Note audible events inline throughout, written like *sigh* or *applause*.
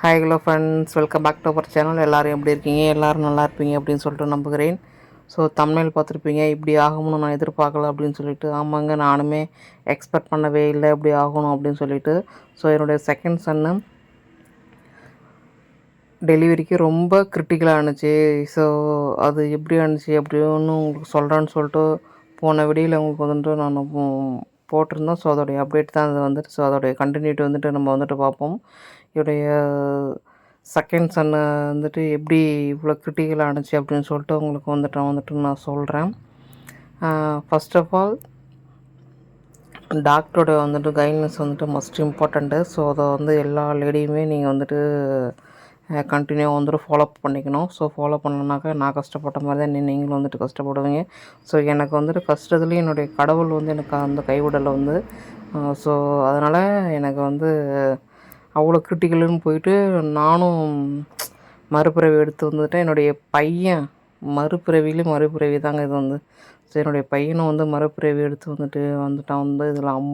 Hi hello friends welcome back to our channel எல்லோரும் எப்படி இருக்கீங்க? எல்லோரும் நல்லா இருப்பீங்க அப்படின்னு சொல்லிட்டு நம்புகிறேன். ஸோ தமிழ் பார்த்துருப்பீங்க. இப்படி ஆகணும்னு நான் எதிர்பார்க்கல அப்படின்னு சொல்லிட்டு ஆமாங்க நானுமே எக்ஸ்பெக்ட் பண்ணவே இல்லை இப்படி ஆகணும் அப்படின்னு சொல்லிட்டு. ஸோ என்னுடைய செகண்ட் சன்னு டெலிவரிக்கு ரொம்ப கிரிட்டிக்கலாக இருந்துச்சு. ஸோ அது எப்படி இருந்துச்சு அப்படின்னு உங்களுக்கு சொல்கிறேன்னு சொல்லிட்டு போன விடியில் உங்களுக்கு வந்துட்டு நான் போட்டிருந்தோம். ஸோ அதோடைய அப்டேட் தான் அது வந்துட்டு ஸோ அதோடைய கண்டினியூட்டி வந்துட்டு நம்ம வந்துட்டு பார்ப்போம். என்னுடைய செகண்ட் சன்னை வந்துட்டு எப்படி இவ்வளோ கிரிட்டிக்கல் ஆணுச்சு அப்படின்னு சொல்லிட்டு உங்களுக்கு வந்துட்டு நான் வந்துட்டு நான் சொல்கிறேன் ஃபஸ்ட் ஆஃப் ஆல் டாக்டரோட வந்துட்டு கைட்னஸ் வந்துட்டு மஸ்ட் இம்பார்ட்டண்ட்டு ஸோ அதை வந்து எல்லா லேடியுமே நீங்கள் வந்துட்டு கண்டினியூ வந்துட்டு ஃபாலோ அப் பண்ணிக்கணும். ஸோ ஃபாலோ பண்ணனாக்கா நான் கஷ்டப்பட்ட மாதிரி தான் நீங்களும் வந்துட்டு கஷ்டப்படுவீங்க. ஸோ எனக்கு வந்துட்டு கஷ்டத்துலேயும் என்னுடைய கடவுள் வந்து எனக்கு அந்த கைவிடலை வந்து ஸோ அதனால் எனக்கு வந்து அவ்வளோ கிரிட்டிக்கலுன்னு போயிட்டு நானும் மறுபிறவி எடுத்து வந்துட்டேன். என்னுடைய பையன் மறுபிறவிலையும் மறுபிறவி தாங்க இது வந்து. ஸோ என்னுடைய பையனும் வந்து மறுபிறவி எடுத்து வந்துட்டு வந்துட்டான். வந்து இதில் அம்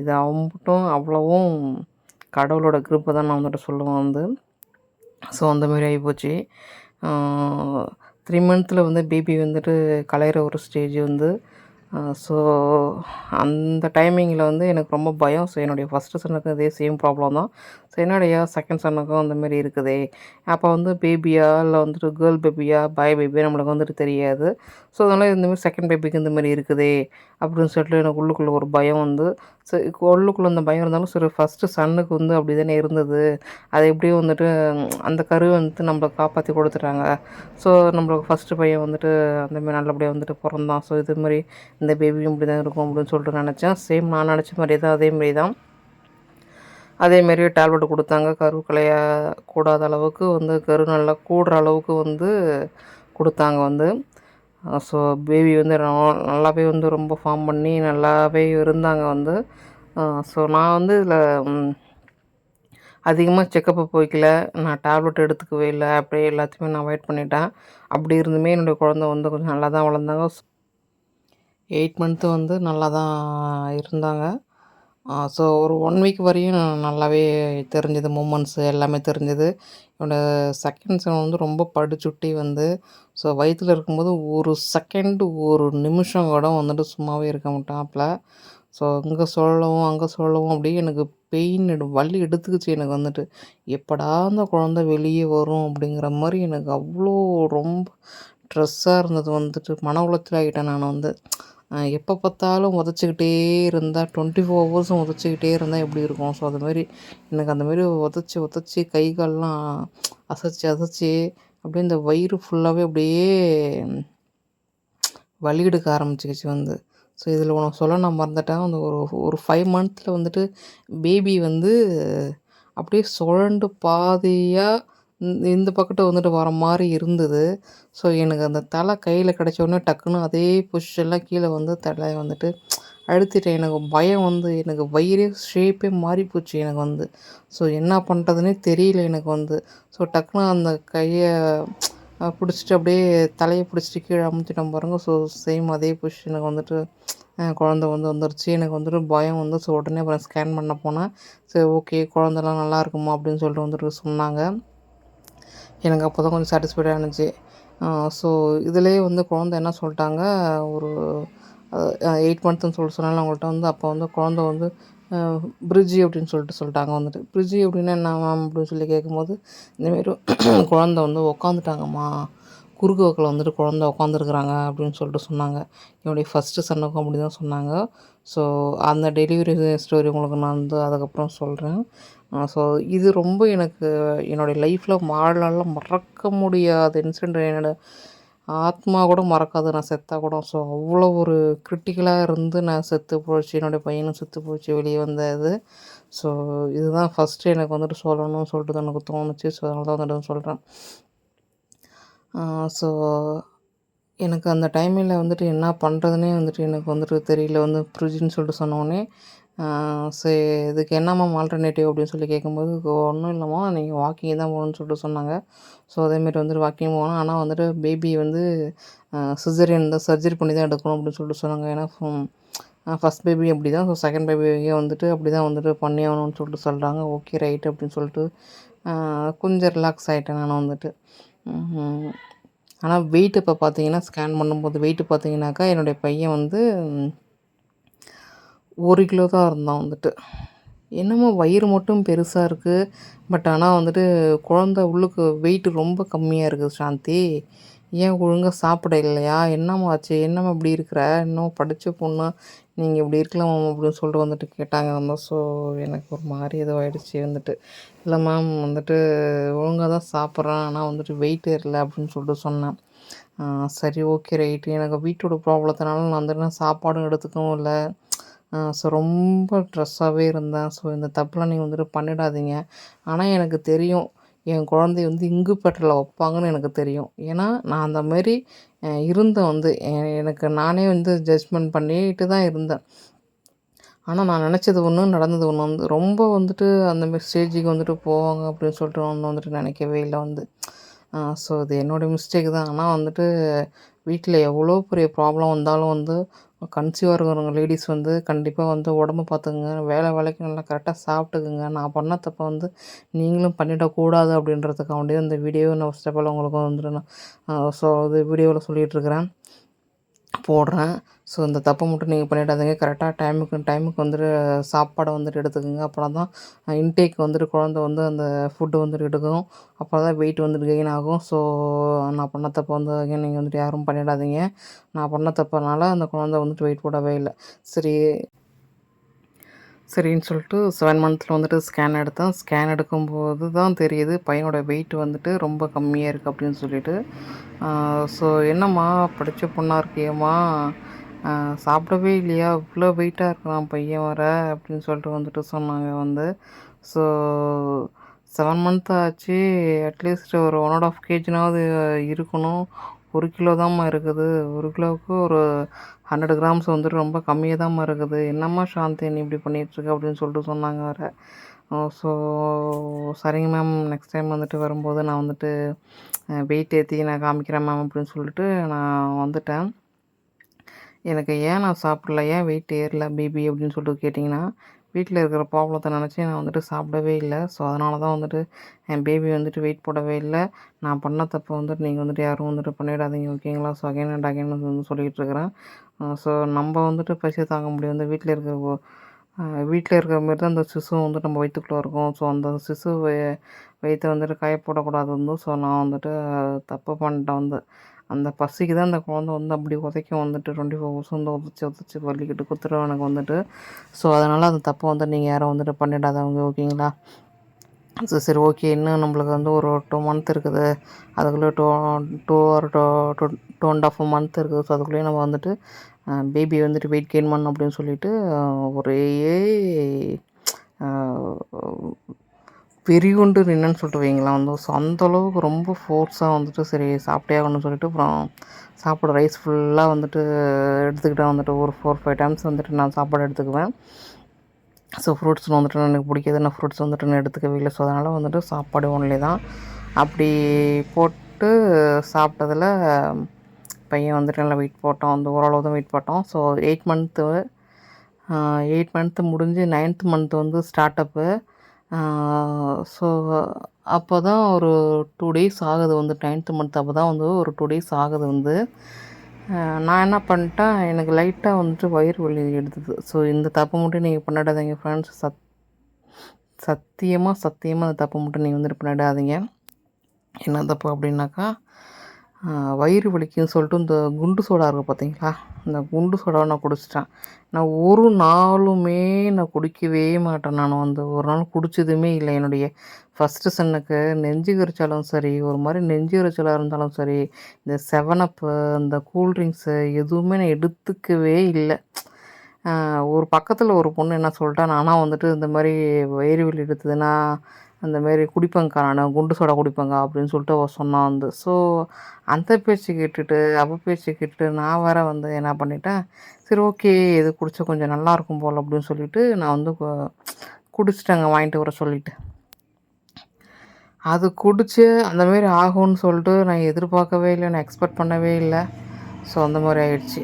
இது அம்பட்டும் அவ்வளவும் கடவுளோட கிருப்பை தான் நான் வந்துட்டு சொல்லுவேன் வந்து. ஸோ அந்தமாரி ஆகிப்போச்சு த்ரீ மந்த்தில் வந்து பேபி வந்துட்டு கலையிற ஒரு ஸ்டேஜ் வந்து ஸோ அந்த டைமிங்கில் வந்து எனக்கு ரொம்ப பயம். ஸோ என்னுடைய ஃபஸ்ட்டு சன்னுக்கும் இதே சேம் ப்ராப்ளம் தான். ஸோ என்னுடைய செகண்ட் சன்னுக்கும் அந்தமாரி இருக்குதே. அப்போ வந்து பேபியா இல்லை வந்துட்டு கேர்ள் பேபியா பாய் பேபியா நம்மளுக்கு வந்துட்டு தெரியாது. ஸோ அதனால் இந்தமாரி செகண்ட் பேபிக்கு இந்தமாரி இருக்குதே அப்படின்னு சொல்லிட்டு எனக்கு உள்ளுக்குள்ளே ஒரு பயம் வந்து ஸோ உள்ளுக்குள்ளே அந்த பயம் இருந்தாலும் சரி ஃபஸ்ட்டு சன்னுக்கு வந்து அப்படி தானே இருந்தது. அது எப்படியும் வந்துட்டு அந்த கரு வந்துட்டு நம்மளை காப்பாற்றி கொடுத்துட்டாங்க. ஸோ நம்மளுக்கு ஃபஸ்ட்டு பையன் வந்துட்டு அந்தமாரி நல்லபடியாக வந்துட்டு பிறந்தான். ஸோ இதுமாதிரி இந்த பேபியும் இப்படி தான் இருக்கும் அப்படின்னு சொல்லிட்டு நினச்சேன். சேம் நான் நினச்ச மாதிரியே தான் அதேமாரி தான் அதேமாரி டேப்லெட் கொடுத்தாங்க. கரு கலைய கூடாத அளவுக்கு வந்து கரு நல்லா கூடுற அளவுக்கு வந்து கொடுத்தாங்க வந்து. ஸோ பேபி வந்து நல்லாவே வந்து ரொம்ப ஃபார்ம் பண்ணி நல்லாவே இருந்தாங்க வந்து. ஸோ நான் வந்து இதில் அதிகமாக செக்கப்பு போய்க்கல. நான் டேப்லெட் எடுத்துக்கவே இல்லை. அப்படியே எல்லாத்தையுமே நான் வெயிட் பண்ணிட்டேன். அப்படி இருந்துமே என்னுடைய குழந்த வந்து கொஞ்சம் நல்லா தான் வளர்ந்தாங்க. எயிட் மந்த்து வந்து நல்லா தான் இருந்தாங்க ஸோ ஒரு ஒன் வீக் வரையும் நல்லாவே தெரிஞ்சது மூமெண்ட்ஸு எல்லாமே தெரிஞ்சது. என்னோடய செகண்ட் சன் வந்து ரொம்ப படுச்சுட்டி வந்து ஸோ வயிற்றில் இருக்கும்போது ஒரு செகண்டு ஒரு நிமிஷம் கூட வந்துட்டு சும்மாவே இருக்க மாட்டாப்புல. ஸோ இங்கே சொல்லவும் அங்கே சொல்லவும் அப்படியே எனக்கு பெயின் எடு வலி எடுத்துக்கிச்சு எனக்கு வந்துட்டு. எப்படா அந்த குழந்த வெளியே வரும் அப்படிங்கிற மாதிரி எனக்கு அவ்வளோ ரொம்ப ட்ரெஸ்ஸாக இருந்தது வந்துட்டு. மன உளைச்சல் ஆகிட்டேன் நான் வந்து. எப்போ பார்த்தாலும் உதச்சிக்கிட்டே இருந்தால் டுவெண்ட்டி ஃபோர் ஹவர்ஸும் உதச்சிக்கிட்டே இருந்தால் எப்படி இருக்கும்? ஸோ அதுமாரி எனக்கு அந்தமாரி உதச்சி உதச்சி கை கால்லாம் அசைச்சி அசைச்சி அப்படியே இந்த வயிறு ஃபுல்லாகவே அப்படியே வலி எடுக்க ஆரம்பிச்சிக்கிச்சு வந்து. ஸோ இதில் உனக்கு சொல்ல நான் மறந்துட்டேன். அந்த ஒரு ஒரு ஃபைவ் மந்த்தில் வந்துட்டு பேபி வந்து அப்படியே சுழண்டு பாதியாக இந்த பக்கத்து வந்துட்டு வர மாதிரி இருந்தது. ஸோ எனக்கு அந்த தலை கையில் கிடச்சோடனே டக்குன்னு அதே பொசிஷன்லாம் கீழே வந்து தலை வந்துட்டு அழுத்திட்டேன். எனக்கு பயம் வந்து எனக்கு வயிறே ஷேப்பே மாறி போச்சு எனக்கு வந்து. ஸோ என்ன பண்ணுறதுனே தெரியல எனக்கு வந்து. ஸோ டக்குன்னு அந்த கையை பிடிச்சிட்டு அப்படியே தலையை பிடிச்சிட்டு கீழே அமுத்திட்டோம் பாருங்கள் ஸோ சேம் அதே பொசிஷனுக்கு வந்துட்டு குழந்த வந்து வந்துருச்சு. எனக்கு வந்துட்டு பயம் வந்து ஸோ உடனே அப்புறம் ஸ்கேன் பண்ண போனேன். சரி ஓகே குழந்தலாம் நல்லா இருக்குமா அப்படின்னு சொல்லிட்டு வந்துட்டு சொன்னாங்க. எனக்கு அப்போ தான் கொஞ்சம் சாட்டிஸ்ஃபைடாக இருந்துச்சு. ஸோ இதுலேயே வந்து குழந்த என்ன சொல்லிட்டாங்க? ஒரு எயிட் மந்த்துன்னு சொல்லி சொன்னாலும் அவங்கள்ட்ட வந்து அப்போ வந்து குழந்த வந்து பிரிட்ஜி அப்படின்னு சொல்லிட்டு சொல்லிட்டாங்க வந்துட்டு. பிரிட்ஜி அப்படின்னா என்ன மேம் அப்படின்னு சொல்லி கேட்கும்போது இந்தமாரி *clears throat* குழந்த வந்து உக்காந்துட்டாங்கம்மா. குறுக்கு வக்கில் வந்துட்டு குழந்த உட்காந்துருக்குறாங்க அப்படின்னு சொல்லிட்டு சொன்னாங்க. என்னுடைய ஃபஸ்ட்டு சன்னுக்கும் அப்படி தான் சொன்னாங்க. ஸோ அந்த டெலிவரி ஸ்டோரி உங்களுக்கு நான் வந்து அதுக்கப்புறம் சொல்கிறேன் ஸோ இது ரொம்ப எனக்கு என்னுடைய லைஃப்பில் வாழ்நாளில் மறக்க முடியாத இன்சிடெண்ட் என்னோடய ஆத்மா கூட மறக்காது நான் செத்தால் கூட. ஸோ அவ்வளோ ஒரு கிரிட்டிக்கலாக இருந்து நான் செத்து போச்சு. என்னுடைய பையனும் செத்து போச்சு. வெளியே வந்தது ஸோ இதுதான் ஃபஸ்ட்டு எனக்கு வந்துட்டு சொல்லணும்னு சொல்லிட்டு எனக்கு தோணுச்சு. ஸோ அதனால தான் வந்துட்டு சொல்கிறேன் ஸோ எனக்கு அந்த டைமில் வந்துட்டு என்ன பண்ணுறதுனே வந்துட்டு எனக்கு வந்துட்டு தெரியல. வந்து ஃப்ரிட்ஜுன்னு சொல்லிட்டு சொன்னோடனே சரி இதுக்கு என்ன மேம் ஆல்டர்னேட்டிவ் அப்படின்னு சொல்லி கேட்கும்போது ஒன்றும் இல்லைம்மா நீங்கள் வாக்கிங் தான் போகணுன்னு சொல்லிட்டு சொன்னாங்க. ஸோ அதேமாரி வந்துட்டு வாக்கிங் போகணும். ஆனால் வந்துட்டு பேபி வந்து சிசரியன் தான் சர்ஜரி பண்ணி தான் எடுக்கணும் அப்படின்னு சொல்லிட்டு சொன்னாங்க. ஏன்னா ஃபஸ்ட் பேபி அப்படி தான் ஸோ செகண்ட் பேபியே வந்துட்டு அப்படி தான் வந்துட்டு பண்ணி ஆகணும்னு சொல்லிட்டு சொல்கிறாங்க ஓகே ரைட் அப்படின்னு சொல்லிட்டு கொஞ்சம் ரிலாக்ஸ் ஆகிட்டேன் நான் வந்துட்டு. ஆனால் வெயிட் இப்போ பார்த்தீங்கன்னா ஸ்கேன் பண்ணும்போது வெயிட் பார்த்தீங்கன்னாக்கா என்னுடைய பையன் வந்து ஒரு கிலோ தான் இருந்தான் வந்துட்டு. என்னமோ வயிறு மட்டும் பெருசாக இருக்குது பட் ஆனால் வந்துட்டு குழந்த உள்ளுக்கு வெயிட் ரொம்ப கம்மியாக இருக்குது சாந்தி. ஏன் ஒழுங்காக சாப்பிட இல்லையா? என்னம்மா ஆச்சு? என்னம்மா இப்படி இருக்கிற? இன்னும் படித்த பொண்ணு நீங்கள் இப்படி இருக்கலாம் அப்படின்னு சொல்லிட்டு வந்துட்டு கேட்டாங்க. வந்து ஸோ எனக்கு ஒரு மாதிரி ஏதோ ஆகிடுச்சி வந்துட்டு. இல்லை மேம் வந்துட்டு ஒழுங்காக தான் சாப்பிட்றேன். ஆனால் வந்துட்டு வெயிட் ஏறல அப்படின்னு சொல்லிட்டு சொன்னேன். சரி ஓகே ரைட்டு எனக்கு வீட்டோட ப்ராப்ளத்தினால நான் வந்துட்டு நான் சாப்பாடும் எடுத்துக்கவும் இல்லை. ஸோ ரொம்ப ட்ரெஸ்ஸாகவே இருந்தேன். ஸோ இந்த தப்புலாம் நீங்கள் வந்துட்டு பண்ணிடாதீங்க. ஆனால் எனக்கு தெரியும் என் குழந்தைய வந்து இங்கு இங்குப்பேட்டில் வைப்பாங்கன்னு எனக்கு தெரியும். ஏன்னா நான் அந்த மாதிரி இருந்தேன் வந்து. எனக்கு நானே வந்து ஜட்ஜ்மெண்ட் பண்ணிட்டு தான் இருந்தேன். ஆனால் நான் நினச்சது ஒன்று நடந்தது ஒன்று வந்து ரொம்ப வந்துட்டு அந்த மாதிரி ஸ்டேஜுக்கு வந்துட்டு போவாங்க அப்படின்னு சொல்லிட்டு ஒன்று வந்துட்டு நினைக்கவே இல்லை வந்து. ஸோ இது என்னோடய மிஸ்டேக் தான். ஆனால் வந்துட்டு வீட்டில் எவ்வளோ பெரிய ப்ராப்ளம் வந்தாலும் வந்து கன்சீவாக இருக்கிறவங்க லேடிஸ் வந்து கண்டிப்பாக வந்து உடம்ப பார்த்துக்குங்க வேலை வேலைக்கு நல்லா கரெக்டாக சாப்பிட்டுக்குங்க. நான் பண்ண தப்பை வந்து நீங்களும் பண்ணிடக்கூடாது அப்படின்றதுக்காக அப்படின்றதுக்காண்டி இந்த வீடியோ நான் ஃபஸ்ட் ஆஃப் ஆல் உங்களுக்கு வந்துட்டு நான் ஸோ இது வீடியோவில் சொல்லிகிட்ருக்கிறேன் போடுறேன். ஸோ இந்த தப்பை மட்டும் நீங்கள் பண்ணிடாதீங்க. கரெக்டாக டைமுக்கு டைமுக்கு வந்துட்டு சாப்பாடை வந்துட்டு எடுத்துக்கோங்க. அப்புறம் தான் இன்டேக் வந்துட்டு குழந்த வந்து அந்த ஃபுட்டு வந்துட்டு எடுக்கும். அப்புறம் தான் வெயிட் வந்துட்டு கெயின் ஆகும். ஸோ நான் பண்ண தப்பை வந்து அகைன் நீங்கள் வந்துட்டு யாரும் பண்ணிடாதீங்க. நான் பண்ண தப்புனால அந்த குழந்த வந்துட்டு வெயிட் போடவே இல்லை. சரி. சரின்னு சொல்லிட்டு செவன் மந்த்தில் வந்துட்டு ஸ்கேன் எடுத்தேன். ஸ்கேன் எடுக்கும்போது தான் தெரியுது பையனோட வெயிட் வந்துட்டு ரொம்ப கம்மியாக இருக்குது அப்படின்னு சொல்லிட்டு. ஸோ என்னம்மா படித்த பொண்ணாக இருக்கியம்மா? சாப்பிடவே இல்லையா? இவ்வளோ வெயிட்டாக இருக்கிறான் பையன் வர அப்படின்னு சொல்லிட்டு வந்துட்டு சொன்னாங்க வந்து. ஸோ செவன் மந்த் ஆச்சு. அட்லீஸ்ட் ஒரு ஒன் அண்ட் ஆஃப் கேஜினாவது இருக்கணும். ஒரு கிலோ தாம்மா இருக்குது. ஒரு கிலோவுக்கு ஒரு ஹண்ட்ரட் கிராம்ஸ் வந்துட்டு ரொம்ப கம்மியாக தாம்மா இருக்குது. என்னம்மா சாந்தி நீ இப்படி பண்ணிகிட்ருக்க அப்படின்னு சொல்லிட்டு சொன்னாங்க வேறு. ஸோ சரிங்க மேம் நெக்ஸ்ட் டைம் வந்துட்டு வரும்போது நான் வந்துட்டு வெயிட் ஏற்றி நான் காமிக்கிறேன் மேம் அப்படின்னு சொல்லிட்டு நான் வந்துட்டேன். எனக்கு ஏன் நான் சாப்பிடல? ஏன் வெயிட் ஏறல? பேபி அப்படின்னு சொல்லிட்டு கேட்டிங்கன்னா வீட்டில் இருக்கிற ப்ராப்ளத்தை நினச்சி நான் வந்துட்டு சாப்பிடவே இல்லை. ஸோ அதனால தான் வந்துட்டு என் பேபி வந்துட்டு வெயிட் போடவே இல்லை. நான் பண்ண தப்பை வந்துட்டு நீங்கள் வந்துட்டு யாரும் வந்துட்டு பண்ணிடாதீங்க ஓகேங்களா? ஸோ அகைன் அண்ட் அகைன் வந்து சொல்லிகிட்டு இருக்கிறேன். ஸோ நம்ம வந்துட்டு பசி தாங்க முடியும். வந்து வீட்டில் இருக்கிற வீட்டில் இருக்கிற மாதிரி தான் அந்த சிசு வந்துட்டு நம்ம வயிற்றுக்குள்ளே இருக்கும். ஸோ அந்த சிசு வயிற்றை வந்துட்டு காயப்போடக்கூடாது வந்து. ஸோ நான் வந்துட்டு தப்பு பண்ணிட்டேன் வந்து. அந்த பசிக்கு தான் அந்த குழந்தை வந்து அப்படி உதைக்கும் வந்துட்டு டுவெண்ட்டி ஃபோர் ஹவர்ஸ் வந்து உதச்சி உதச்சி வலிக்கிட்டு குத்துறவனுக்கு எனக்கு வந்துட்டு. ஸோ அதனால் அந்த தப்பை வந்து நீங்கள் யாரும் வந்துட்டு பண்ணிடாதவங்க ஓகேங்களா? சரி சரி ஓகே. இன்னும் நம்மளுக்கு வந்து ஒரு டூ மந்த் இருக்குது. அதுக்குள்ளே two two or two two two and half month இருக்குது. ஸோ அதுக்குள்ளேயே நம்ம வந்துட்டு பேபி வந்துட்டு வெயிட் கெயின் பண்ணணும் அப்படின்னு சொல்லிட்டு ஒரே பெரியகுண்டு வெறி நின்னுன்னு சொல்லிட்டு வைங்களேன் வந்து ஸோ அந்தளவுக்கு ரொம்ப ஃபோர்ஸாக வந்துட்டு சரி சாப்பிட்டே ஆகணும்னு சொல்லிட்டு அப்புறம் சாப்பிட ரைஸ் ஃபுல்லாக வந்துட்டு எடுத்துக்கிட்டால் வந்துட்டு ஒரு ஃபோர் ஃபைவ் டைம்ஸ் வந்துட்டு நான் சாப்பாடு எடுத்துக்குவேன். ஸோ ஃப்ரூட்ஸ் வந்துட்டு எனக்கு பிடிக்காது. நான் ஃப்ரூட்ஸ் வந்துட்டு நான் எடுத்துக்கவே இல்லை. ஸோ அதனால் வந்துட்டு சாப்பாடு ஒன்லி தான். அப்படி போட்டு சாப்பிட்டதில் பையன் வந்துட்டு நல்லா வெயிட் போட்டோம் அந்த ஓரளவு தான் வெயிட் போட்டோம் so eight month eight month முடிஞ்சு நைன்த் மந்த் வந்து ஸ்டார்ட் அப்பு ஸோ அப்போ தான் ஒரு டூ டேஸ் ஆகுது வந்து நைன்த்து மந்த் அப்போ தான் வந்து ஒரு டூ டேஸ் ஆகுது வந்து. நான் என்ன பண்ணிட்டேன் எனக்கு லைட்டாக வந்துட்டு வயிறு வலி எடுத்தது. ஸோ இந்த தப்பு மட்டும் நீங்கள் பண்ணிடாதீங்க ஃப்ரெண்ட்ஸ் சத் சத்தியமாக சத்தியமாக அந்த தப்பு மட்டும் நீங்கள் வந்துட்டு பண்ணிடாதீங்க. என்ன தப்பு அப்படின்னாக்கா வயிறு வலிக்குன்னு சொல்லிட்டு இந்த குண்டு சோடா இருக்குது பார்த்தீங்களா? இந்த குண்டு சோடாவை நான் குடிச்சிட்டேன். நான் ஒரு நாளுமே நான் குடிக்கவே மாட்டேன் நான். வந்து ஒரு நாள் குடிச்சதுமே இல்லை. என்னுடைய ஃபஸ்ட்டு சன்னுக்கு நெஞ்சு கரிச்சாலும் சரி ஒரு மாதிரி நெஞ்சு கரிச்சலாக இருந்தாலும் சரி இந்த செவனப்பு இந்த கூல்ட்ரிங்க்ஸு எதுவுமே நான் எடுத்துக்கவே இல்லை. ஒரு பக்கத்தில் ஒரு பொண்ணு என்ன சொல்லிட்டா நானாக வந்துட்டு இந்த மாதிரி வயிறு வலி எடுத்ததுன்னா அந்த மாரி குடிப்பேங்க்கா நான் குண்டு சோடா குடிப்பேங்க அப்படின்னு சொல்லிட்டு அவள் சொன்னான் வந்து. ஸோ அந்த பேச்சு கேட்டுட்டு அவள் பேச்சு கேட்டுட்டு நான் வேற வந்து என்ன பண்ணிட்டேன் சரி ஓகே இது குடித்தா கொஞ்சம் நல்லாயிருக்கும் போல் அப்படின்னு சொல்லிட்டு நான் வந்து குடிச்சிட்டேங்க வாங்கிட்டு வர சொல்லிட்டு. அது குடிச்சு அந்தமாரி ஆகும்னு சொல்லிட்டு நான் எதிர்பார்க்கவே இல்லை நான் எக்ஸ்பெக்ட் பண்ணவே இல்லை. ஸோ அந்த மாதிரி ஆயிடுச்சு.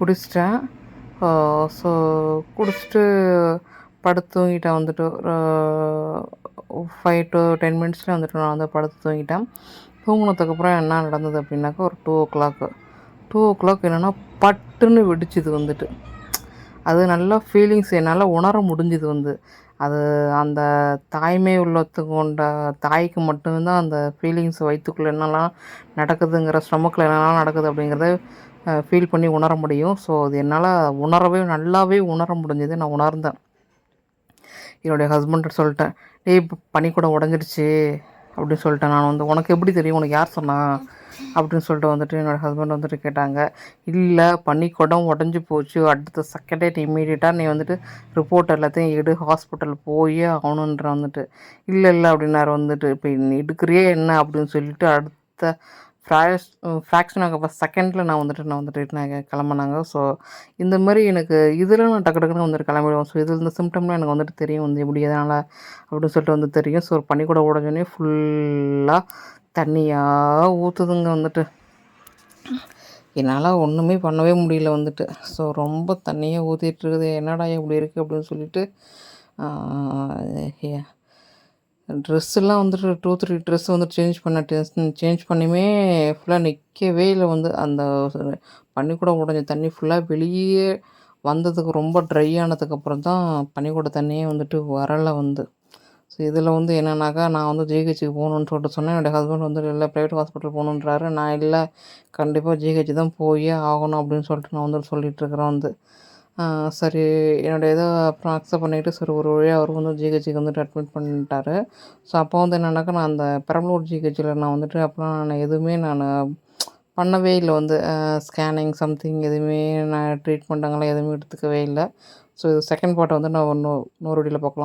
குடிச்சிட்டேன். ஸோ குடிச்சிட்டு படுத்து தூங்கிட்டேன் வந்துட்டு. ஃபைவ் டு டென் மினிட்ஸில் வந்துட்டு நான் வந்து படுத்து தூங்கிட்டேன். தூங்கினதுக்கப்புறம் என்ன நடந்தது அப்படின்னாக்கா ஒரு two o'clock two o'clock என்னென்னா பட்டுன்னு வெடிச்சுது வந்துட்டு. அது நல்லா ஃபீலிங்ஸ் என்னால் உணர முடிஞ்சுது வந்து. அது அந்த தாய்மை உள்ளத்துக்கு கொண்ட தாய்க்கு மட்டும்தான் அந்த ஃபீலிங்ஸ் வயிற்றுக்குள்ளே என்னெல்லாம் நடக்குதுங்கிற ஸ்டமக்கில் என்னெல்லாம் நடக்குது அப்படிங்கிறத ஃபீல் பண்ணி உணர முடியும். ஸோ அது என்னால் உணரவே நல்லாவே உணர முடிஞ்சது நான் உணர்ந்தேன். என்னுடைய ஹஸ்பண்ட்ட சொல்லிட்டேன் டேய் பனிக்கூடம் உடஞ்சிருச்சு அப்படின்னு சொல்லிட்டேன். நான் வந்து உனக்கு எப்படி தெரியும்? உனக்கு யார் சொன்னா? அப்படின்னு சொல்லிட்டு வந்துட்டு என்னோடய ஹஸ்பண்ட் வந்துட்டு கேட்டாங்க. இல்லை பனிக்கூடம் உடஞ்சி போச்சு. அடுத்த செகண்டே நீ நீ வந்துட்டு ரிப்போர்ட் எல்லாத்தையும் எடு. ஹாஸ்பிட்டல் போயே ஆகணுன்ற வந்துட்டு. இல்லை இல்லை அப்படின்னாரு வந்துட்டு. இப்போ நீ எடுக்கிறியே என்ன? அப்படின்னு சொல்லிட்டு அடுத்த ஃப்ராஷ் ஃப்ராக்ஷன் ஆக செகண்டில் நான் வந்துட்டு நான் வந்துட்டு நான் கிளம்புனாங்க. ஸோ இந்த மாதிரி எனக்கு இதில் நான் டக்கு டக்குன்னு வந்துட்டு கிளம்பிடுவோம் ஸோ இதில் இந்த சிம்டம்லாம் எனக்கு வந்துட்டு தெரியும். வந்து எப்படி எதனால் அப்படின்னு சொல்லிட்டு வந்து தெரியும். ஸோ பனிக்கூட உடஞ்சோடனே ஃபுல்லாக தண்ணியாக ஊற்றுதுங்க வந்துட்டு. என்னால் ஒன்றுமே பண்ணவே முடியல வந்துட்டு. ஸோ ரொம்ப தண்ணியாக ஊற்றிட்டுருக்குது என்னடா இப்படி இருக்குது அப்படின்னு சொல்லிட்டு ட்ரெஸ்ஸெல்லாம் வந்துட்டு டூ த்ரீ ட்ரெஸ் வந்து சேஞ்ச் பண்ண சேஞ்ச் பண்ணியுமே ஃபுல்லாக நிற்கவே இல்லை வந்து. அந்த பனிக்கூடம் உடஞ்ச தண்ணி ஃபுல்லாக வெளியே வந்ததுக்கு ரொம்ப ட்ரை ஆனதுக்கப்புறம் தான் பனிக்கூட தண்ணியே வந்துட்டு வரலை வந்து. ஸோ இதில் வந்து என்னென்னாக்கா நான் வந்து ஜிஹெச்சுக்கு போகணுன்னு சொல்லிட்டு சொன்னேன். என்னுடைய ஹஸ்பண்ட் வந்து இல்லை ப்ரைவேட் ஹாஸ்பிட்டல் போகணுன்றாரு. நான் இல்லை கண்டிப்பாக ஜிஹெச் தான் போயே ஆகணும் அப்படின்னு சொல்லிட்டு நான் வந்து சொல்லிகிட்ருக்குறேன் வந்து. சரி என்னுடைய இதை அப்புறம் அக்செப்ட் பண்ணிக்கிட்டு சரி ஒரு வழியாக அவர் வந்து ஜிஹெச்சுக்கு வந்துட்டு அட்மிட் பண்ணிட்டாரு. ஸோ அப்போ வந்து என்னென்னாக்கா நான் அந்த பெரம்பலூர் ஜிஹெச்சில் நான் வந்துட்டு அப்போலாம் நான் எதுவுமே நான் பண்ணவே இல்லை வந்து ஸ்கேனிங் சம்திங் எதுவுமே நான் ட்ரீட்மெண்ட் அங்கெல்லாம் எதுவுமே எடுத்துக்கவே இல்லை. ஸோ இது செகண்ட் பார்ட்டை வந்து நான் இன்னும் நூறு வீடியோவில் பார்க்கலாம்.